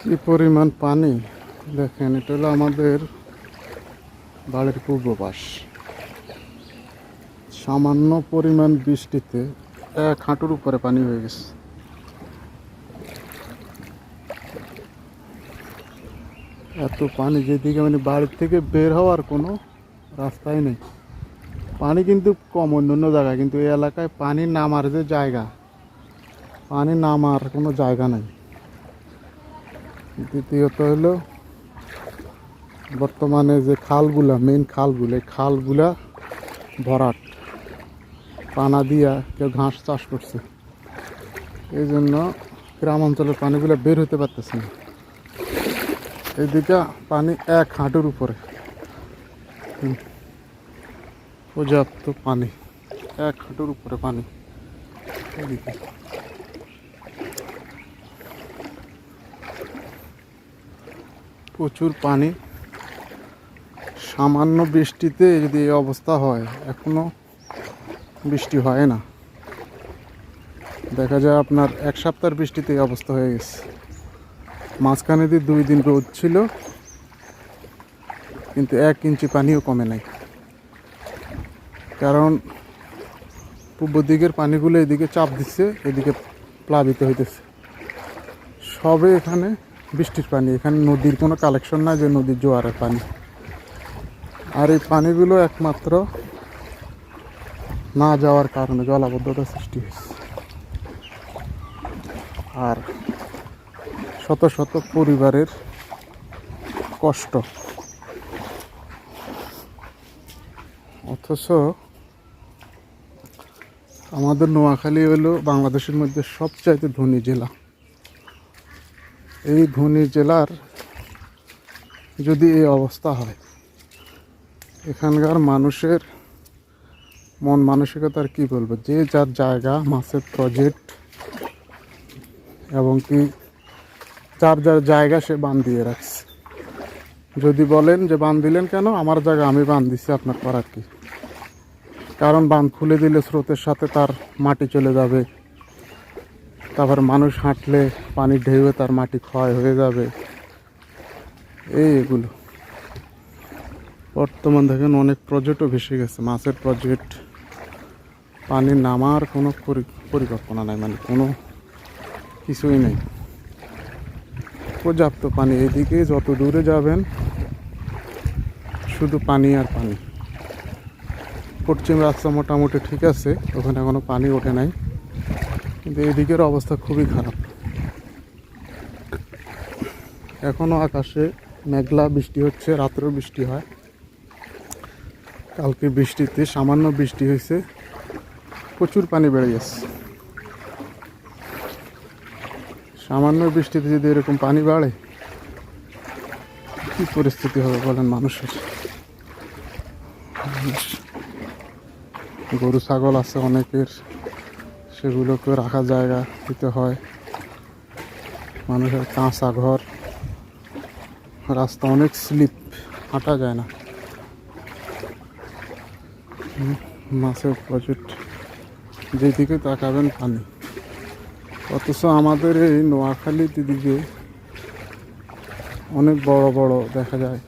কি পরিমাণ পানি? দেখেন, এটা হলো আমাদের বাড়ির পূর্ব পাশ সামান্য পরিমাণ বৃষ্টিতে এক হাঁটুর উপরে পানি হয়ে গেছে। এত পানি যেদিকে মানে বাড়ির থেকে বের হওয়ার কোনো রাস্তাই নেই। পানি কিন্তু কম অন্য অন্য জায়গায়, কিন্তু এই এলাকায় পানি নামার যে জায়গা, পানি নামার কোনো জায়গা নেই। দ্বিতীয়ত হলো বর্তমানে যে খালগুলা মেন খালগুলো খালগুলা ভরাট। পানা দিয়া কেউ ঘাস চাষ করছে। এই জন্য গ্রাম অঞ্চলের পানিগুলো বের হতে পারতেছে না। এইদিকে পানি এক হাঁটুর উপরে। পর্যাপ্ত পানি। এক হাঁটুর উপরে পানি। এদিকে প্রচুর পানি। সামান্য বৃষ্টিতে যদি এই অবস্থা হয়, এখনও বৃষ্টি হয় না। দেখা যায় আপনার এক সপ্তাহের বৃষ্টিতে এই অবস্থা হয়ে গেছে। মাঝখানে দিয়ে দুই দিন রোদ ছিল, কিন্তু এক ইঞ্চি পানিও কমে নাই। কারণ পূর্ব দিকের পানিগুলো এদিকে চাপ দিচ্ছে, এদিকে প্লাবিত হইতেছে। সবে এখানে বৃষ্টির পানি। এখানে নদীর কোনো কালেকশন নাই যে নদীর জোয়ারের পানি। আর এই পানিগুলো একমাত্র না যাওয়ার কারণে জলাবদ্ধতা সৃষ্টি হয়েছে। আর শত শত পরিবারের কষ্ট। অথচ আমাদের নোয়াখালী হলো বাংলাদেশের মধ্যে সবচাইতে ধনী জেলা। এই ধনী জেলার যদি এই অবস্থা হয়, এখানকার মানুষের মন মানসিকতার কি বলব? যে যার জায়গা মাছের প্রজেক্ট এবং কি যার যার জায়গা সে বান দিয়ে রাখছে। যদি বলেন যে বান দিলেন কেন? আমার জায়গা, আমি বান দিছি, আপনার করার কি? কারণ বান খুলে দিলে স্রোতের সাথে তার মাটি চলে যাবে তারপর মানুষ হাঁটলে পানির ঢেউয়ে তার মাটি ক্ষয় হয়ে যাবে। এই এগুলো। বর্তমান দেখেন অনেক প্রজেক্টও ভেসে গেছে। মাছের প্রজেক্ট পানি নামার কোনো পরি- পরিকল্পনা নাই মানে কোনো কিছুই নেই। পর্যাপ্ত পানি এদিকে, যত দূরে যাবেন, শুধু পানি আর পানি। পশ্চিম রাস্তা মোটামুটি ঠিক আছে, ওখানে কোনো পানি ওঠে নাই। কিন্তু এদিকের অবস্থা খুবই খারাপ। এখনও আকাশে মেঘলা বৃষ্টি হচ্ছে, রাত্রেও বৃষ্টি হয়। কালকে বৃষ্টিতে সামান্য বৃষ্টি হয়েছে, প্রচুর পানি বেড়ে গেছে। সামান্য বৃষ্টিতে যদি এরকম পানি বাড়ে, কি পরিস্থিতি হবে বলেন মানুষের? গরু, ছাগল আছে অনেকের। সেগুলোকে রাখার জায়গা দিতে হয়। মানুষের কাঁচা ঘর, রাস্তা অনেক স্লিপ, হাঁটা যায় না। মাছের প্রজেক্ট যেদিকে তাকাবেন পানি। অথচ আমাদের এই নোয়াখালী দিদিকে অনেক বড় বড় দেখা যায়।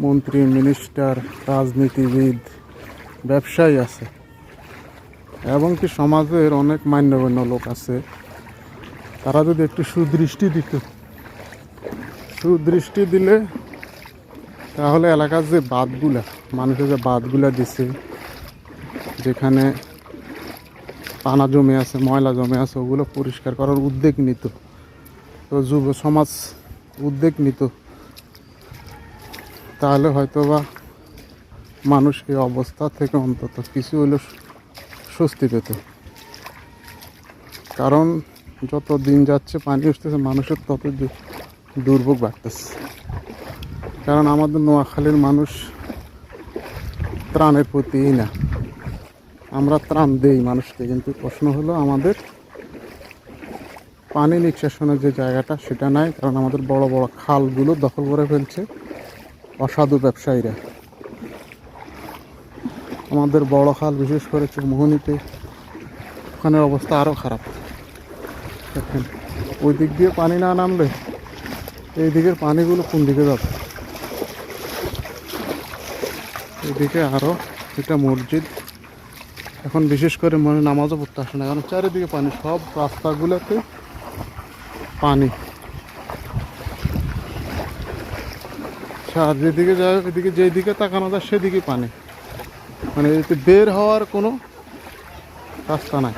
মন্ত্রী, মিনিস্টার, রাজনীতিবিদ, ব্যবসায়ী আছে। এবং কি সমাজের অনেক মান্যগণ্য লোক আছে। তারা যদি একটু সুদৃষ্টি দিত সুদৃষ্টি দিলে তাহলে এলাকার যে বাঁধগুলা, মানুষের যে বাঁধগুলা দিছে, যেখানে পানা জমে আছে, ময়লা জমে আছে, ওগুলো পরিষ্কার করার উদ্যোগ নিত। তো যুব সমাজ উদ্যোগ নিত। তাহলে হয়তো বা মানুষ এই অবস্থা থেকে অন্তত কিছু হলেও স্বস্তি পেত। কারণ যত দিন যাচ্ছে পানি উঠতেছে মানুষের তত দুর্ভোগ বাড়তেছে। কারণ আমাদের নোয়াখালীর মানুষ ত্রাণের প্রতিই না। আমরা ত্রাণ দেই মানুষকে, কিন্তু প্রশ্ন হলো আমাদের পানি নিষ্কাশনের যে জায়গাটা, সেটা নাই, কারণ আমাদের বড় বড় খালগুলো দখল করে ফেলছে অসাধু ব্যবসায়ীরা। আমাদের বড় খাল, বিশেষ করে চৌমোহনীতে ওখানের অবস্থা আরও খারাপ। দেখেন, ওই দিক দিয়ে পানি না নামলে এই দিকের পানিগুলো কোন দিকে যাবে? এদিকে আরও এটা মসজিদ। এখন বিশেষ করে মনে নামাজও পড়তে আসে না, কারণ চারিদিকে পানি, সব রাস্তাগুলোতে পানি। আর যেদিকে যায় এদিকে যেদিকে তাকানো যায় সেদিকে পানি। মানে বের হওয়ার কোনো রাস্তা নাই।